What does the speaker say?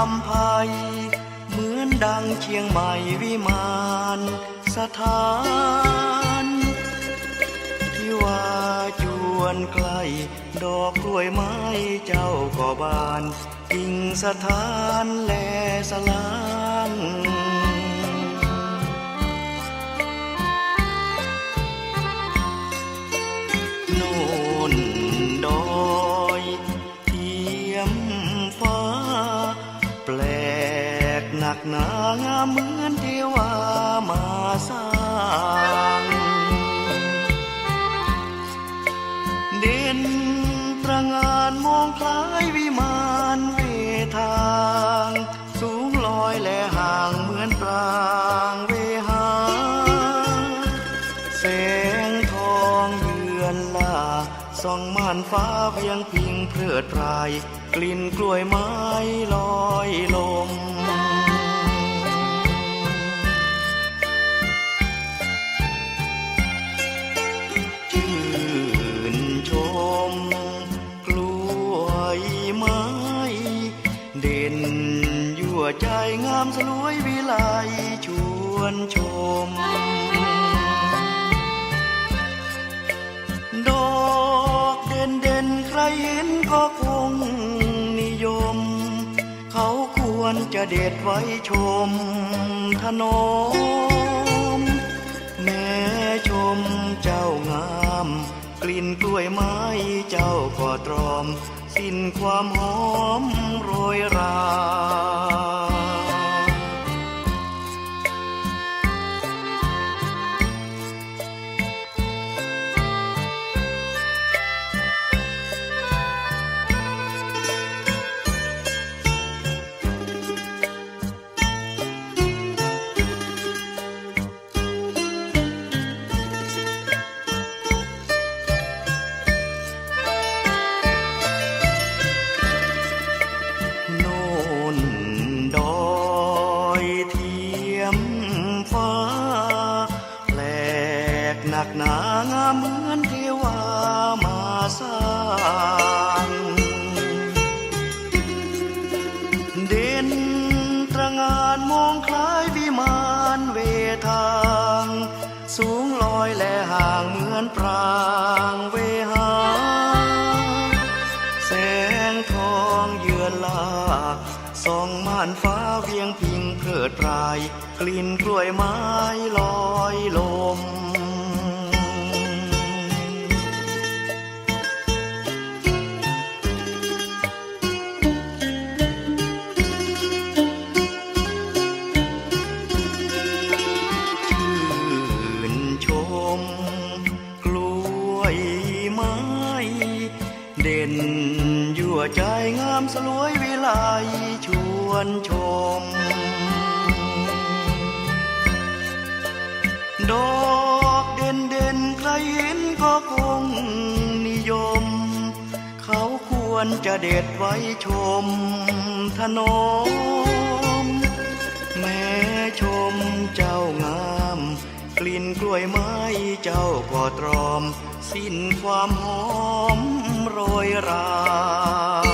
อัมภัยเหมือนดังเชียงใหม่วิมานสถาน ที่ว่าจวนใกล้ดอกกล้วยไม้เจ้าก็บานกิ่งสถานแลสลางโน่นดอยเทียมฟ้า แปลกหนักหนาเหมือนเทวามาสร้างเด่นตระหงานมองคล้ายวิมานเวทาง สูงลอยและห่างเหมือนปรางเวหาแสงทองเยือนลาส่องม่านฟ้าเพียงพิงเพลิดเพราย กลิ่นกล้วยไม้ลอยลม ชื่นชม กล้วยไม้ เด่นยั่วใจงามสลวยวิไลชวนชมดอกเด่นเด่นใครเห็นก็คง รจะเด็ดไว้ชมถนนแม่ชมเจ้างาม กลิ่นกล้วยไม้เจ้าก็ตรอม สิ้นความหอมโรยรา หนักหนางามเหมือนเทวามาสร้างเด่นตรงานมองคล้ายวิมานเวทาง สูงลอยและห่างเหมือนปรางเวหา แสงทองเยือนลาส่องม่านฟ้าเวียงพิงเพลิดเพราย กลิ่นกล้วยไม้ลอยลม เด่นยั่วใจงามสลวยวิไลชวนชม ดอกเด่นเด่นใครเห็นก็คงนิยม เขาควรจะเด็ดไว้ชมถนนแม่ชมเจ้างาม กลิ่นกล้วยไม้เจ้าก็ตรอม สิ้นความหอม โรยรา